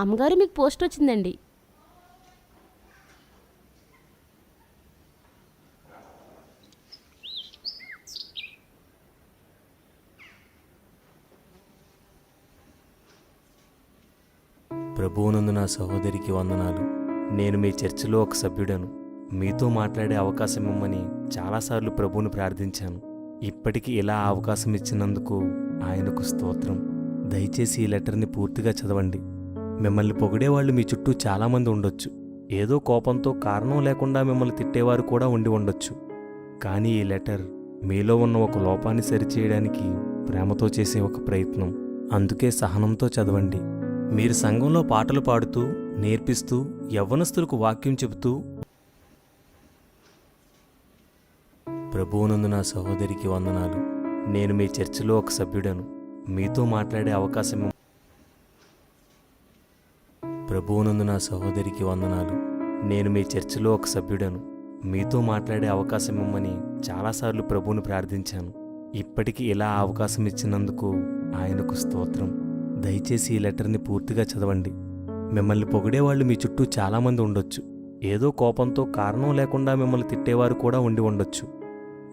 అమ్మగారు మీకు పోస్ట్ వచ్చిందండి. ప్రభువునందు నా సహోదరికి వందనాలు. నేను మీ చర్చిలో ఒక సభ్యుడను. మీతో మాట్లాడే అవకాశం ఇమ్మని చాలాసార్లు ప్రభువును ప్రార్థించాను. ఇప్పటికీ ఇలా అవకాశం ఇచ్చినందుకు ఆయనకు స్తోత్రం. దయచేసి ఈ లెటర్ని పూర్తిగా చదవండి. మిమ్మల్ని పొగిడేవాళ్ళు మీ చుట్టూ చాలామంది ఉండొచ్చు. ఏదో కోపంతో కారణం లేకుండా మిమ్మల్ని తిట్టేవారు కూడా ఉండి ఉండొచ్చు. కానీ ఈ లెటర్ మీలో ఉన్న ఒక లోపాన్ని సరిచేయడానికి ప్రేమతో చేసే ఒక ప్రయత్నం. అందుకే సహనంతో చదవండి. మీరు సంఘంలో పాటలు పాడుతూ నేర్పిస్తూ యవ్వనస్తులకు వాక్యం చెబుతూ ప్రభువునందు నా సహోదరికి వందనాలు. నేను మీ చర్చిలో ఒక సభ్యుడను. మీతో మాట్లాడే అవకాశం ప్రభువునందు నా సహోదరికి వందనాలు. నేను మీ చర్చిలో ఒక సభ్యుడను. మీతో మాట్లాడే అవకాశం ఇమ్మని చాలాసార్లు ప్రభువుని ప్రార్థించాను. ఇప్పటికీ ఇలా అవకాశం ఇచ్చినందుకు ఆయనకు స్తోత్రం. దయచేసి ఈ లెటర్ని పూర్తిగా చదవండి. మిమ్మల్ని పొగిడేవాళ్ళు మీ చుట్టూ చాలామంది ఉండొచ్చు. ఏదో కోపంతో కారణం లేకుండా మిమ్మల్ని తిట్టేవారు కూడా ఉండి ఉండొచ్చు.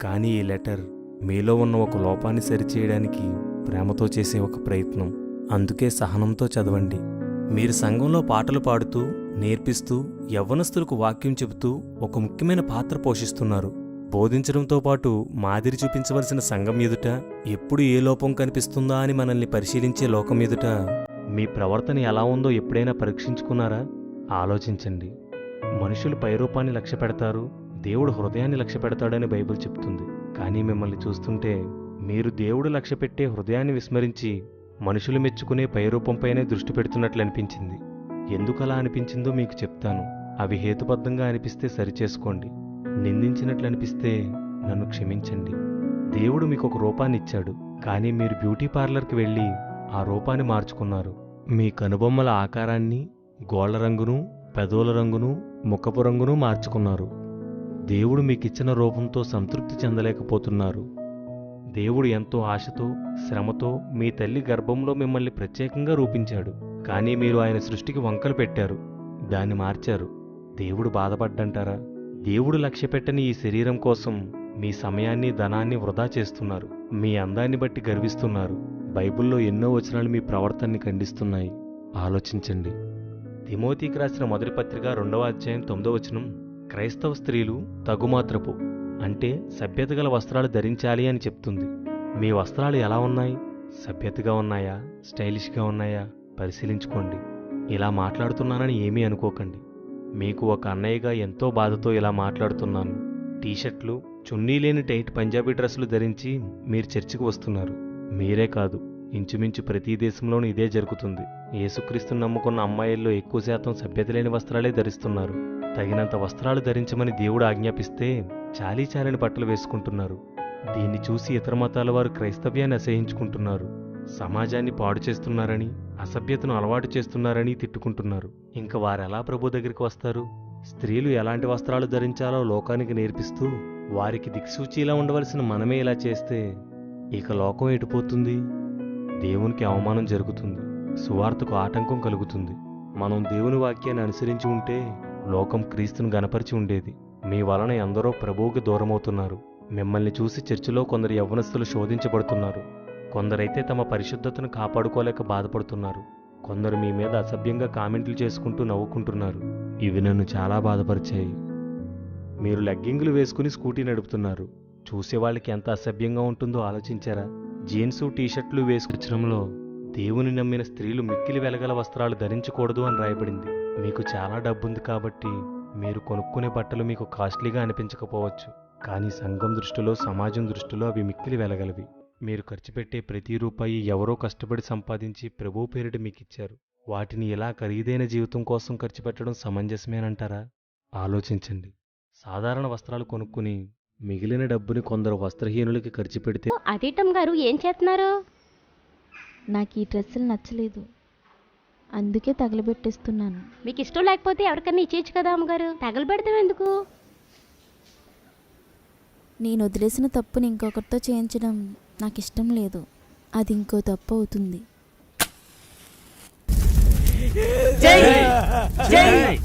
కానీ ఈ లెటర్ మీలో ఉన్న ఒక లోపాన్ని సరిచేయడానికి ప్రేమతో చేసే ఒక ప్రయత్నం. అందుకే సహనంతో చదవండి. మీరు సంఘంలో పాటలు పాడుతూ నేర్పిస్తూ యవ్వనస్తులకు వాక్యం చెబుతూ ఒక ముఖ్యమైన పాత్ర పోషిస్తున్నారు. బోధించడంతో పాటు మాదిరి చూపించవలసిన సంఘం ఎదుట ఎప్పుడు ఏ లోపం కనిపిస్తుందా అని మనల్ని పరిశీలించే లోకం ఎదుట మీ ప్రవర్తన ఎలా ఉందో ఎప్పుడైనా పరీక్షించుకున్నారా? ఆలోచించండి. మనుషులు పైరూపాన్ని లక్ష్య పెడతారు దేవుడు హృదయాన్ని లక్ష్య పెడతాడని బైబిల్ చెప్తుంది. కానీ మిమ్మల్ని చూస్తుంటే మీరు దేవుడు లక్ష్యపెట్టే హృదయాన్ని విస్మరించి మనుషులు మెచ్చుకునే పైరూపంపైనే దృష్టి పెడుతున్నట్లు అనిపించింది. ఎందుకలా అనిపించిందో మీకు చెప్తాను. అవి హేతుబద్ధంగా అనిపిస్తే సరిచేసుకోండి. నిందించినట్లు అనిపిస్తే నన్ను క్షమించండి. దేవుడు మీకు ఒక రూపాన్ని ఇచ్చాడు. కానీ మీరు బ్యూటీ పార్లర్కి వెళ్ళి ఆ రూపాన్ని మార్చుకున్నారు. మీ కనుబొమ్మల ఆకారాన్ని గోళ్ళ రంగును పెదవుల రంగును ముఖపు రంగును మార్చుకున్నారు. దేవుడు మీకిచ్చిన రూపంతో సంతృప్తి చెందలేకపోతున్నారు. దేవుడు ఎంతో ఆశతో శ్రమతో మీ తల్లి గర్భంలో మిమ్మల్ని ప్రత్యేకంగా రూపించాడు. కానీ మీరు ఆయన సృష్టికి వంకలు పెట్టారు. దాన్ని మార్చారు. దేవుడు బాధపడ్డంటారా? దేవుడు లక్ష్యపెట్టని ఈ శరీరం కోసం మీ సమయాన్ని ధనాన్ని వృధా చేస్తున్నారు. మీ అందాన్ని బట్టి గర్విస్తున్నారు. బైబిల్లో ఎన్నో వచనాలు మీ ప్రవర్తనని ఖండిస్తున్నాయి. ఆలోచించండి. తిమోతికి రాసిన మొదటి పత్రిక రెండవ అధ్యాయం తొమ్మిదవ వచనం క్రైస్తవ స్త్రీలు తగుమాత్రపు అంటే సభ్యత గల వస్త్రాలు ధరించాలి అని చెప్తుంది. మీ వస్త్రాలు ఎలా ఉన్నాయి? సభ్యతగా ఉన్నాయా? స్టైలిష్గా ఉన్నాయా? పరిశీలించుకోండి. ఇలా మాట్లాడుతున్నానని ఏమీ అనుకోకండి. మీకు ఒక అన్నయ్యగా ఎంతో బాధతో ఇలా మాట్లాడుతున్నాను. టీషర్ట్లు చున్నీ లేని టైట్ పంజాబీ డ్రెస్సులు ధరించి మీరు చర్చికి వస్తున్నారు. మీరే కాదు ఇంచుమించు ప్రతి దేశంలోనూ ఇదే జరుగుతుంది. ఏసుక్రీస్తుని నమ్ముకున్న అమ్మాయిల్లో ఎక్కువ శాతం సభ్యత లేని వస్త్రాలే ధరిస్తున్నారు. తగినంత వస్త్రాలు ధరించమని దేవుడు ఆజ్ఞాపిస్తే చాలీ చాలని బట్టలు వేసుకుంటున్నారు. దీన్ని చూసి ఇతర మతాల వారు క్రైస్తవ్యాన్ని అసహించుకుంటున్నారు. సమాజాన్ని పాడు చేస్తున్నారని అసభ్యతను అలవాటు చేస్తున్నారని తిట్టుకుంటున్నారు. ఇంక వారెలా ప్రభు దగ్గరికి వస్తారు? స్త్రీలు ఎలాంటి వస్త్రాలు ధరించాలో లోకానికి నేర్పిస్తూ వారికి దిక్సూచిలా ఉండవలసిన మనమే ఇలా చేస్తే ఇక లోకం ఎటుపోతుంది దేవునికి అవమానం జరుగుతుంది. సువార్తకు ఆటంకం కలుగుతుంది. మనం దేవుని వాక్యాన్ని అనుసరించి ఉంటే లోకం క్రీస్తును గనపరిచి ఉండేది. మీ వలన ఎందరో ప్రభువుకి దూరమవుతున్నారు. మిమ్మల్ని చూసి చర్చిలో కొందరు యవ్వనస్తులు శోధించబడుతున్నారు. కొందరైతే తమ పరిశుద్ధతను కాపాడుకోలేక బాధపడుతున్నారు. కొందరు మీ మీద అసభ్యంగా కామెంట్లు చేసుకుంటూ నవ్వుకుంటున్నారు. ఇవి నన్ను చాలా బాధపరిచాయి. మీరు లెగ్గింగులు వేసుకుని స్కూటీ నడుపుతున్నారు. చూసే వాళ్ళకి ఎంత అసభ్యంగా ఉంటుందో ఆలోచించారా? జీన్సు టీషర్ట్లు వేసుకొచ్చడంలో దేవుని నమ్మిన స్త్రీలు మిక్కిలి వెలగల వస్త్రాలు ధరించకూడదు అని రాయబడింది. మీకు చాలా డబ్బుంది కాబట్టి మీరు కొనుక్కునే బట్టలు మీకు కాస్ట్లీగా అనిపించకపోవచ్చు. కానీ సంఘం దృష్టిలో సమాజం దృష్టిలో అవి మిక్కిలి వెలగలవి. మీరు ఖర్చు పెట్టే ప్రతి రూపాయి ఎవరో కష్టపడి సంపాదించి ప్రభు పేరిట మీకు ఇచ్చారు. వాటిని ఇలా ఖరీదైన జీవితం కోసం ఖర్చు పెట్టడం సమంజసమేనంటారా? ఆలోచించండి. సాధారణ వస్త్రాలు కొనుక్కుని మిగిలిన డబ్బుని కొందరు వస్త్రహీనులకి ఖర్చు పెడితే అదేటమ్ గారు ఏం చేస్తున్నారు నాకు ఈ డ్రెస్సులు నచ్చలేదు. అందుకే తగలబెట్టేస్తున్నాను. మీకు ఇష్టం లేకపోతే ఎవరికన్నా ఇచ్చేయచ్చు కదా అమ్మగారు? తగలబెడతాం ఎందుకు? నేను వదిలేసిన తప్పుని ఇంకొకరితో చేయించడం నాకు ఇష్టం లేదు. అది ఇంకో తప్పు అవుతుంది. జై! జై!